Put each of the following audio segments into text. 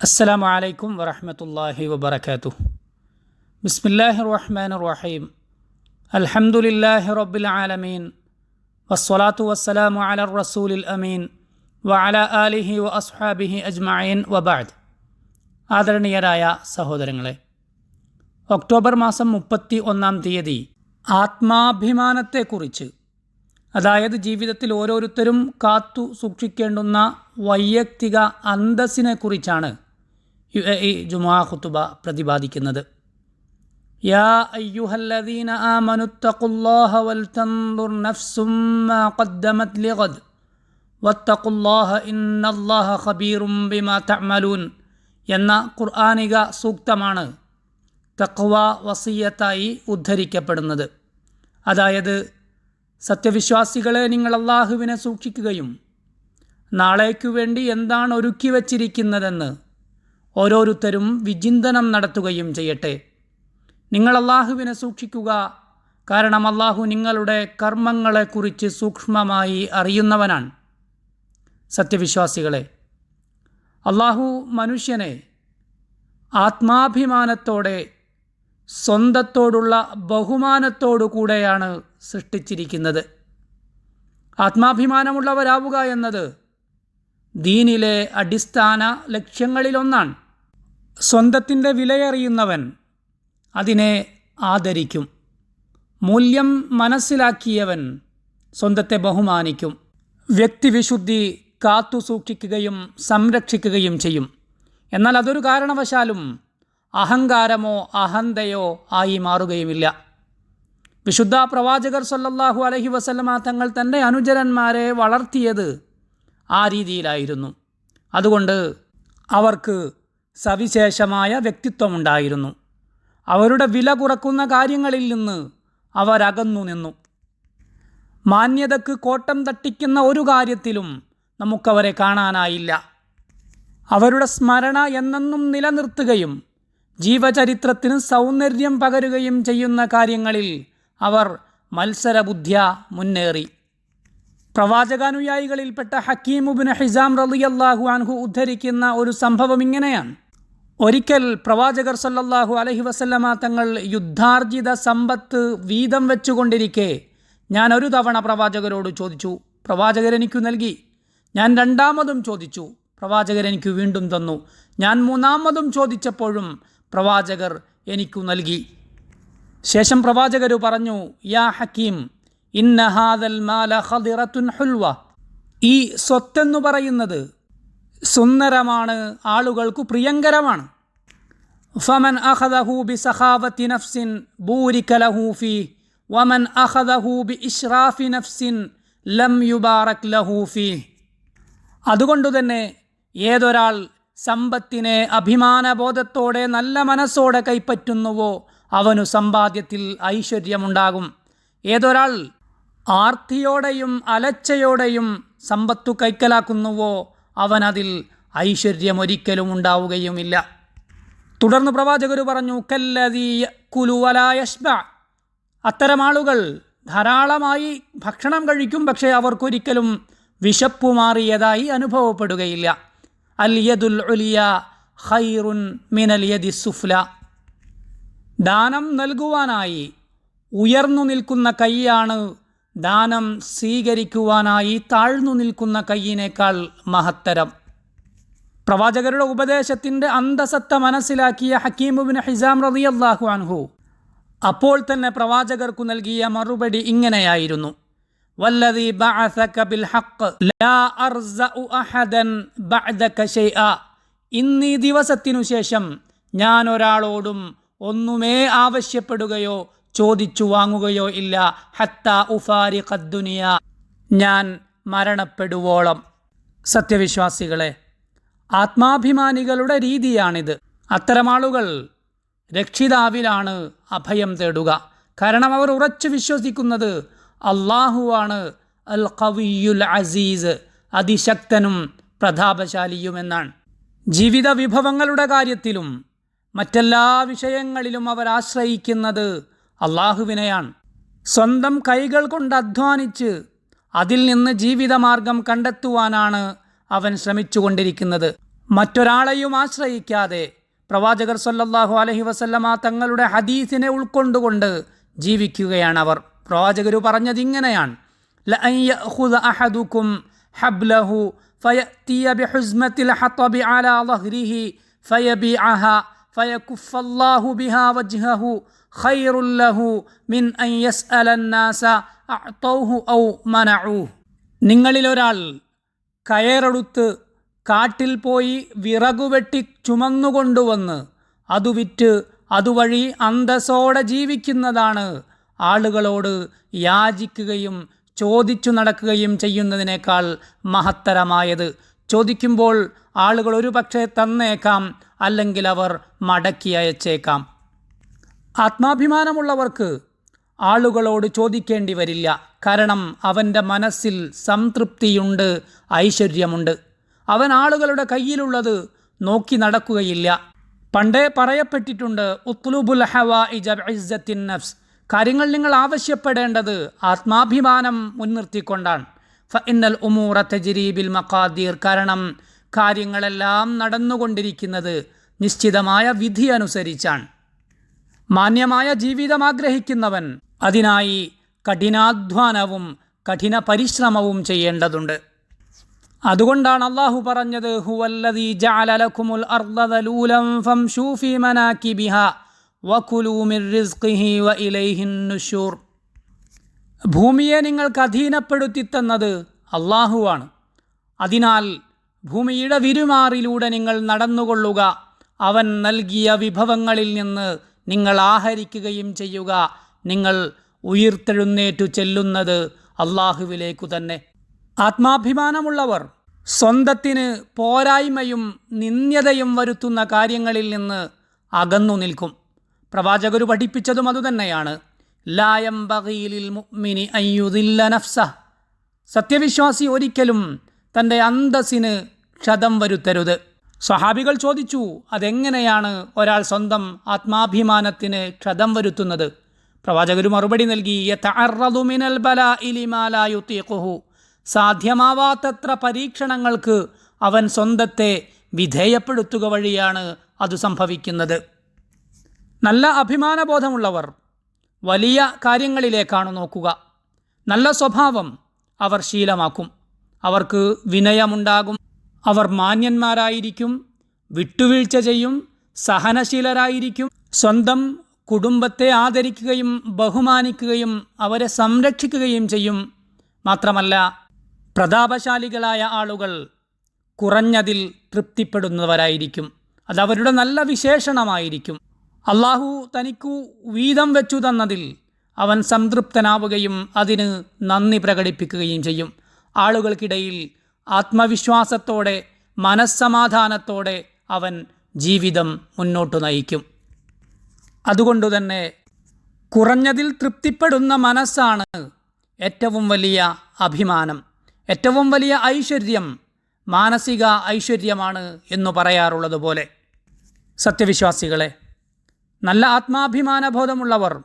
അസ്സലാമു അലൈക്കും വറഹമത്തല്ലാഹി വബർക്കാത്തു ബിസ്മില്ലാഹി റഹ്മാൻ റഹീം. അൽഹംദുലില്ലാഹി റബ്ബിൽ ആലമീൻ. വസ്സലാത്തു വസ്സലാമു അല റസൂലിൽ അമീൻ. വ അല ആലിഹി വ അജ്മഈൻ വബാദ് ആദരണീയരായ സഹോദരങ്ങളെ ഒക്ടോബർ മാസം മുപ്പത്തി ഒന്നാം തീയതി ആത്മാഭിമാനത്തെക്കുറിച്ച് അതായത് ജീവിതത്തിൽ ഓരോരുത്തരും കാത്തു സൂക്ഷിക്കേണ്ടുന്ന വൈയക്തിക അന്തസ്സിനെക്കുറിച്ചാണ് യു എ ഇ ജുമാ ഖുത്തുബ പ്രതിപാദിക്കുന്നത്. യാ അയ്യുഹല്ലദീന ഖദ്ദമത് ഇന്നല്ലാഹ ബിമാ തഅമലൂൻ എന്ന ഖുർആാനിക സൂക്തമാണ് തഖ്വ വസീയത്തായി ഉദ്ധരിക്കപ്പെടുന്നത്. അതായത് സത്യവിശ്വാസികളെ നിങ്ങൾ അള്ളാഹുവിനെ സൂക്ഷിക്കുകയും നാളേക്കു വേണ്ടി എന്താണ് ഒരുക്കി വച്ചിരിക്കുന്നതെന്ന് ഓരോരുത്തരും വിചിന്തനം നടത്തുകയും ചെയ്യട്ടെ. നിങ്ങൾ അള്ളാഹുവിനെ സൂക്ഷിക്കുക. കാരണം അള്ളാഹു നിങ്ങളുടെ കർമ്മങ്ങളെക്കുറിച്ച് സൂക്ഷ്മമായി അറിയുന്നവനാണ്. സത്യവിശ്വാസികളെ അള്ളാഹു മനുഷ്യനെ ആത്മാഭിമാനത്തോടെ സ്വന്തത്തോടുള്ള ബഹുമാനത്തോടു കൂടെയാണ് സൃഷ്ടിച്ചിരിക്കുന്നത്. ആത്മാഭിമാനമുള്ളവരാവുക എന്നത് ദീനിലെ അടിസ്ഥാന ലക്ഷ്യങ്ങളിലൊന്നാണ്. സ്വന്തത്തിന്റെ വിലയറിയുന്നവൻ അതിനെ ആദരിക്കും. മൂല്യം മനസ്സിലാക്കിയവൻ സ്വന്തത്തെ ബഹുമാനിക്കും. വ്യക്തിവിശുദ്ധി കാത്തു സൂക്ഷിക്കുകയും സംരക്ഷിക്കുകയും ചെയ്യും. എന്നാൽ അതൊരു കാരണവശാലും അഹങ്കാരമോ അഹന്തയോ ആയി മാറുകയുമില്ല. വിശുദ്ധ പ്രവാചകർ സല്ലല്ലാഹു അലഹി വസല്ലമ തങ്ങൾ തന്റെ അനുചരന്മാരെ വളർത്തിയത് ആ രീതിയിലായിരുന്നു. അതുകൊണ്ട് അവർക്ക് സവിശേഷമായ വ്യക്തിത്വമുണ്ടായിരുന്നു. അവരുടെ വില കുറക്കുന്ന കാര്യങ്ങളിൽ നിന്ന് അവരകന്നു നിന്നു. മാന്യതക്ക് കോട്ടം തട്ടിക്കുന്ന ഒരു കാര്യത്തിലും നമുക്കവരെ കാണാനായില്ല. അവരുടെ സ്മരണ എന്നെന്നും നിലനിർത്തുകയും ജീവചരിത്രത്തിന് സൗന്ദര്യം പകരുകയും ചെയ്യുന്ന കാര്യങ്ങളിൽ അവർ മത്സരബുദ്ധ്യ മുന്നേറി. പ്രവാചകാനുയായികളിൽപ്പെട്ട ഹക്കീമുബിൻ ഹിസാം റലിയല്ലാഹു അൻഹു ഉദ്ധരിക്കുന്ന ഒരു സംഭവം ഇങ്ങനെയാണ്. ഒരിക്കൽ പ്രവാചകർ സല്ലല്ലാഹു അലഹി വസല്ലമ തങ്ങൾ യുദ്ധാർജിത സമ്പത്ത് വീതം വെച്ചുകൊണ്ടിരിക്കെ ഞാൻ ഒരു തവണ പ്രവാചകരോട് ചോദിച്ചു പ്രവാചകർ എനിക്ക് നൽകി. ഞാൻ രണ്ടാമതും ചോദിച്ചു പ്രവാചകർ എനിക്ക് വീണ്ടും തന്നു. ഞാൻ മൂന്നാമതും ചോദിച്ചപ്പോഴും പ്രവാചകർ എനിക്കു നൽകി. ശേഷം പ്രവാചകർ പറഞ്ഞു യാ ഹക്കീം ഇന്നഹാദൽ മാല ഹദിറത്തുൻ ഹുൽവ. ഈ സ്വത്തെന്നു പറയുന്നത് സുന്ദരമാണ് ആളുകൾക്ക് പ്രിയങ്കരമാണ്. ഫമൻ അഖദഹു ബി സഖാവത്തി നഫ്സിൻ ബൂരിക്കലഹൂഫി വമൻ അഖദഹു ബി ഇഷ്റാഫി നഫ്സിൻ ലം യുബാറക് ലഹൂഫി ഫീ. അതുകൊണ്ട് തന്നെ ഏതൊരാൾ സമ്പത്തിനെ അഭിമാനബോധത്തോടെ നല്ല മനസ്സോടെ കൈപ്പറ്റുന്നുവോ അവനു സമ്പാദ്യത്തിൽ ഐശ്വര്യമുണ്ടാകും. ഏതൊരാൾ ആർത്തിയോടെയും അലച്ചയോടെയും സമ്പത്തു കൈക്കലാക്കുന്നുവോ അവനതിൽ ഐശ്വര്യമൊരിക്കലും ഉണ്ടാവുകയുമില്ല തുടർന്ന് പ്രവാചകർ പറഞ്ഞു കല്ലതീ അത്തരം ആളുകൾ ധാരാളമായി ഭക്ഷണം കഴിക്കും പക്ഷേ അവർക്കൊരിക്കലും വിശപ്പ് മാറിയതായി അനുഭവപ്പെടുകയില്ല. അൽ യദുൽ ഖൈറുൻ മിനൽ യദി സുഫ്ല. ദാനം നൽകുവാനായി ഉയർന്നു നിൽക്കുന്ന കൈയാണ് ദാനം സ്വീകരിക്കുവാനായി താഴ്ന്നു നിൽക്കുന്ന കയ്യിനേക്കാൾ മഹത്തരം. പ്രവാചകരുടെ ഉപദേശത്തിന്റെ അന്തസത്ത മനസ്സിലാക്കിയ ഹക്കീമുബിൻ ഹിസാം റളിയല്ലാഹു അൻഹു. അപ്പോൾ തന്നെ പ്രവാചകർക്കു നൽകിയ മറുപടി ഇങ്ങനെയായിരുന്നു. ബഅസക ബിൽ ലാ ബഅദക ഷൈഅ ഇന്നീ ദിവസത്തിനു ശേഷം ഞാൻ ഒരാളോടും ഒന്നുമേ ആവശ്യപ്പെടുകയോ ചോദിച്ചു വാങ്ങുകയോ ഇല്ല. ഹത്ത ഉഫാരി ഖദ്ദുനിയ ഞാൻ മരണപ്പെടുവോളം. സത്യവിശ്വാസികളെ ആത്മാഭിമാനികളുടെ രീതിയാണിത്. അത്തരമാളുകൾ രക്ഷിതാവിലാണ് അഭയം തേടുക. കാരണം അവർ ഉറച്ചു വിശ്വസിക്കുന്നത് അള്ളാഹുവാണ് അൽ കവിയുൽ അസീസ് അതിശക്തനും പ്രതാപശാലിയുമെന്നാണ്. ജീവിത വിഭവങ്ങളുടെ കാര്യത്തിലും മറ്റെല്ലാ വിഷയങ്ങളിലും അവർ ആശ്രയിക്കുന്നത് അള്ളാഹുവിനെയാണ്. സ്വന്തം കൈകൾ കൊണ്ട് അധ്വാനിച്ച് അതിൽ നിന്ന് ജീവിതമാർഗം കണ്ടെത്തുവാനാണ് അവൻ ശ്രമിച്ചുകൊണ്ടിരിക്കുന്നത്. മറ്റൊരാളെയും ആശ്രയിക്കാതെ പ്രവാചകർ സല്ലാഹു അലഹി വസല്ലമ തങ്ങളുടെ ഹദീസിനെ ഉൾക്കൊണ്ടുകൊണ്ട് ജീവിക്കുകയാണ് അവർ. പ്രവാചകർ പറഞ്ഞത് ഇങ്ങനെയാണ്. അഹദുക്കും ഹബ്ലഹു അലാ ഫയബി അഹ ഫയക്കുഫല്ലാഹു ബിഹാ വജ്ഹഹു ഖൈറുല്ലഹു മിൻ അൻ യസ്അലന്നാസ അഅതൗഹു ഔ നിങ്ങളിൽ ഒരാൾ കയറെടുത്ത് കാട്ടിൽ പോയി വിറകുവെട്ടി ചുമന്നുകൊണ്ടുവന്ന് അത് വിറ്റ് അതുവഴി അന്തസ്സോടെ ജീവിക്കുന്നതാണ് ആളുകളോട് യാചിക്കുകയും ചോദിച്ചു നടക്കുകയും ചെയ്യുന്നതിനേക്കാൾ മഹത്തരമായത്. ചോദിക്കുമ്പോൾ ആളുകൾ ഒരു പക്ഷേ തന്നേക്കാം അല്ലെങ്കിൽ അവർ മടക്കി അയച്ചേക്കാം. ആത്മാഭിമാനമുള്ളവർക്ക് ആളുകളോട് ചോദിക്കേണ്ടി വരില്ല. കാരണം അവന്റെ മനസ്സിൽ സംതൃപ്തിയുണ്ട് ഐശ്വര്യമുണ്ട്. അവൻ ആളുകളുടെ കയ്യിലുള്ളത് നോക്കി നടക്കുകയില്ല. പണ്ടേ പറയപ്പെട്ടിട്ടുണ്ട് ഉത്ലുബുൽ ഹവ ഇജത്തിൻ നഫ്സ്. കാര്യങ്ങൾ നിങ്ങൾ ആവശ്യപ്പെടേണ്ടത് ആത്മാഭിമാനം മുൻനിർത്തിക്കൊണ്ടാണ്. ഫ ഇന്നൽ ഉമൂറ തജരീബിൽ മക്കാദീർ കാരണം കാര്യങ്ങളെല്ലാം നടന്നുകൊണ്ടിരിക്കുന്നത് നിശ്ചിതമായ വിധി അനുസരിച്ചാണ്. മാന്യമായ ജീവിതം ആഗ്രഹിക്കുന്നവൻ അതിനായി കഠിനാധ്വാനവും കഠിന പരിശ്രമവും ചെയ്യേണ്ടതുണ്ട്. അതുകൊണ്ടാണ് അള്ളാഹു പറഞ്ഞത് ഹുവല്ലദീ ഫംഷൂഫി അർദ ദലൂലൻ ഫംശൂ ഫീ വകുലൂ മിർ റിസ്ഖിഹി ഭൂമിയെ നിങ്ങൾക്ക് അധീനപ്പെടുത്തി തന്നത് അള്ളാഹുവാണ്. അതിനാൽ ഭൂമിയുടെ വിരുമാറിലൂടെ നിങ്ങൾ നടന്നുകൊള്ളുക. അവൻ നൽകിയ വിഭവങ്ങളിൽ നിന്ന് നിങ്ങൾ ആഹരിക്കുകയും ചെയ്യുക. നിങ്ങൾ ഉയർത്തെഴുന്നേറ്റു ചെല്ലുന്നത് അള്ളാഹുവിലേക്കു തന്നെ. ആത്മാഭിമാനമുള്ളവർ സ്വന്തത്തിന് പോരായ്മയും നിന്ദ്യതയും വരുത്തുന്ന കാര്യങ്ങളിൽ നിന്ന് അകന്നു നിൽക്കും. പ്രവാചകർ പഠിപ്പിച്ചതും അതുതന്നെയാണ്. സത്യവിശ്വാസി ഒരിക്കലും തന്റെ അന്തസ്സിന് ക്ഷതം വരുത്തരുത്. സ്വഹാബികൾ ചോദിച്ചു അതെങ്ങനെയാണ് ഒരാൾ സ്വന്തം ആത്മാഭിമാനത്തിന് ക്ഷതം വരുത്തുന്നത്? പ്രവാചകർ മറുപടി നൽകി സാധ്യമാവാത്തത്ര പരീക്ഷണങ്ങൾക്ക് അവൻ സ്വന്തത്തെ വിധേയപ്പെടുത്തുക വഴിയാണ് അത് സംഭവിക്കുന്നത്. നല്ല അഭിമാനബോധമുള്ളവർ വലിയ കാര്യങ്ങളിലേക്കാണ് നോക്കുക. നല്ല സ്വഭാവം അവർ ശീലമാക്കും. അവർക്ക് വിനയമുണ്ടാകും. അവർ മാന്യന്മാരായിരിക്കും വിട്ടുവീഴ്ച ചെയ്യും സഹനശീലരായിരിക്കും. സ്വന്തം കുടുംബത്തെ ആദരിക്കുകയും ബഹുമാനിക്കുകയും അവരെ സംരക്ഷിക്കുകയും ചെയ്യും. മാത്രമല്ല പ്രതാപശാലികളായ ആളുകൾ കുറഞ്ഞതിൽ തൃപ്തിപ്പെടുന്നവരായിരിക്കും. അതവരുടെ നല്ല വിശേഷണമായിരിക്കും. അള്ളാഹു തനിക്കു വീതം വെച്ചു തന്നതിൽ അവൻ സംതൃപ്തനാവുകയും അതിന് നന്ദി പ്രകടിപ്പിക്കുകയും ചെയ്യും. ആളുകൾക്കിടയിൽ ആത്മവിശ്വാസത്തോടെ മനസ്സമാധാനത്തോടെ അവൻ ജീവിതം മുന്നോട്ട് നയിക്കും. അതുകൊണ്ടുതന്നെ കുറഞ്ഞതിൽ തൃപ്തിപ്പെടുന്ന മനസ്സാണ് ഏറ്റവും വലിയ അഭിമാനം. ഏറ്റവും വലിയ ഐശ്വര്യം മാനസിക ഐശ്വര്യമാണ് എന്ന് പറയാറുള്ളത് പോലെ സത്യവിശ്വാസികളെ നല്ല ആത്മാഭിമാനബോധമുള്ളവർ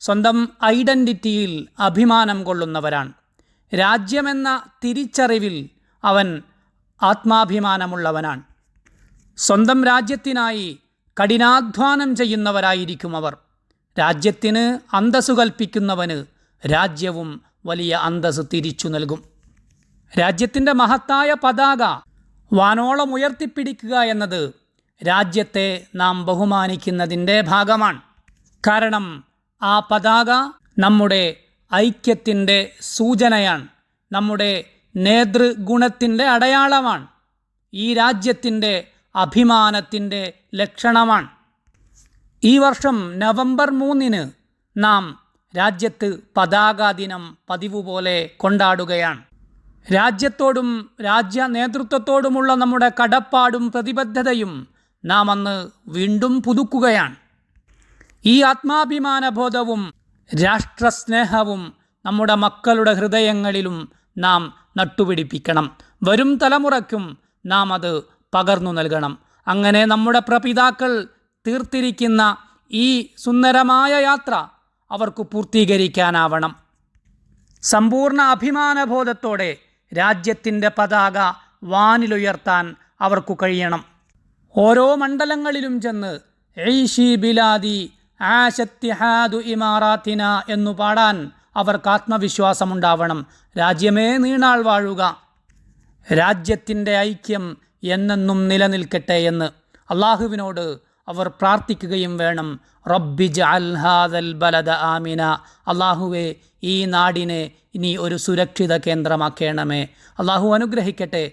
സ്വന്തം ഐഡന്റിറ്റിയിൽ അഭിമാനം കൊള്ളുന്നവരാണ്. രാജ്യമെന്ന തിരിച്ചറിവിൽ അവൻ ആത്മാഭിമാനമുള്ളവനാണ്. സ്വന്തം രാജ്യത്തിനായി കഠിനാധ്വാനം ചെയ്യുന്നവരായിരിക്കും അവർ. രാജ്യത്തിന് അന്തസ്സു കൽപ്പിക്കുന്നവന് രാജ്യവും വലിയ അന്തസ് തിരിച്ചു നൽകും. രാജ്യത്തിന്റെ മഹത്തായ പതാക വാനോളം ഉയർത്തിപ്പിടിക്കുക എന്നത് രാജ്യത്തെ നാം ബഹുമാനിക്കുന്നതിന്റെ ഭാഗമാണ്. കാരണം ആ പതാക നമ്മുടെ ഐക്യത്തിന്റെ സൂചനയാണ്. നമ്മുടെ നേതൃഗുണത്തിന്റെ അടയാളമാണ്. ഈ രാജ്യത്തിന്റെ അഭിമാനത്തിന്റെ ലക്ഷണമാണ്. ഈ വർഷം നവംബർ മൂന്നിന് നാം രാജ്യത്ത് പതാകാ ദിനം പതിവ് പോലെ കൊണ്ടാടുകയാണ്. രാജ്യത്തോടും രാജ്യ നേതൃത്വത്തോടുമുള്ള നമ്മുടെ കടപ്പാടും പ്രതിബദ്ധതയും നാം അന്ന് വീണ്ടും പുതുക്കുകയാണ്. ഈ ആത്മാഭിമാനബോധവും രാഷ്ട്രസ്നേഹവും നമ്മുടെ മക്കളുടെ ഹൃദയങ്ങളിലും നാം നട്ടുപിടിപ്പിക്കണം. വരും തലമുറയ്ക്കും നാം അത് പകർന്നു നൽകണം. അങ്ങനെ നമ്മുടെ പ്രപിതാക്കൾ തീർത്തിരിക്കുന്ന ഈ സുന്ദരമായ യാത്ര അവർക്ക് പൂർത്തീകരിക്കാനാവണം. സമ്പൂർണ അഭിമാനബോധത്തോടെ രാജ്യത്തിന്റെ പതാക വാനിലുയർത്താൻ അവർക്കു കഴിയണം. ഓരോ മണ്ഡലങ്ങളിലും ചെന്ന് ഐഷി ബിലാദി ആശത്തിഹാദു ഇമാറാത്തിന എന്നു പാടാൻ അവർക്ക് ആത്മവിശ്വാസമുണ്ടാവണം. രാജ്യമേ നീണാൾ വാഴുക. രാജ്യത്തിന്റെ ഐക്യം എന്നെന്നും നിലനിൽക്കട്ടെ എന്ന് അള്ളാഹുവിനോട് അവർ പ്രാർത്ഥിക്കുകയും വേണം. റബ്ബി ജൽഹാദൽ ബലദ ആമിന. അള്ളാഹുവെ ഈ നാടിനെ ഇനി ഒരു സുരക്ഷിത കേന്ദ്രമാക്കേണമേ. അള്ളാഹു അനുഗ്രഹിക്കട്ടെ.